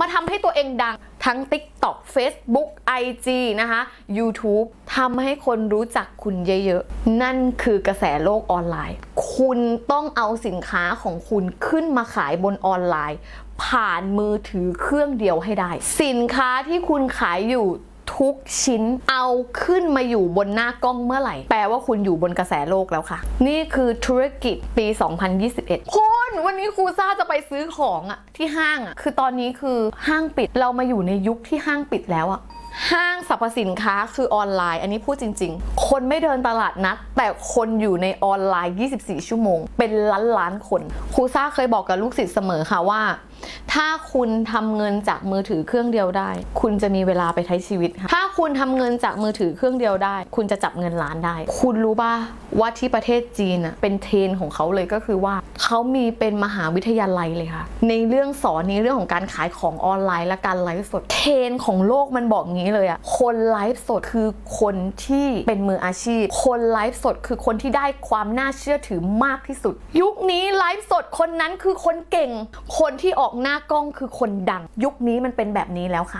มาทำให้ตัวเองดังทั้ง TikTok Facebook IG นะคะ YouTube ทำให้คนรู้จักคุณเยอะๆ นั่นคือกระแสโลกออนไลน์ คุณต้องเอาสินค้าของคุณขึ้นมาขายบนออนไลน์ ผ่านมือถือเครื่องเดียวให้ได้ สินค้าที่คุณขายอยู่ทุกชิ้นเอาขึ้นมาอยู่บนหน้ากล้องเมื่อไหร่ แปลว่าคุณอยู่บนกระแสโลกแล้วค่ะ นี่คือธุรกิจปี 2021 คุณวันนี้ครูซ่าจะไปซื้อของอะที่ห้างอะคือตอนนี้คือห้างปิดเรามาอยู่ในยุคที่ห้างปิดแล้วอะห้างสรรพสินค้าคือออนไลน์ อันนี้พูดจริง ๆ คนไม่เดินตลาดนัด แต่คนอยู่ในออนไลน์ 24 ชั่วโมง เป็นล้านล้านคนครูซ่าเคยบอกกับลูกศิษย์เสมอค่ะว่า ถ้าคุณทำเงินจากมือถือเครื่องเดียวได้ คุณจะมีเวลาไปใช้ชีวิตค่ะถ้าคุณทำเงินจากมือถือเครื่องเดียวได้ คุณจะจับเงินล้านได้ คุณรู้ป่ะว่าที่ประเทศจีนอะเป็นเทรนของเขาเลยก็คือว่าเขามีเป็นมหาวิทยาลัยเลยค่ะ ในเรื่องสอนในเรื่องของการขายของออนไลน์และการไลฟ์สด เทรนของโลกมันบอกงี้เลยอะคนไลฟ์สดคือคนที่เป็นมืออาชีพ คนไลฟ์สดคือคนที่ได้ความน่าเชื่อถือมากที่สุด ยุคนี้ไลฟ์สดคนนั้นคือคนเก่ง คนที่ออกหน้ากล้องคือคนดัง ยุคนี้มันเป็นแบบนี้แล้วค่ะ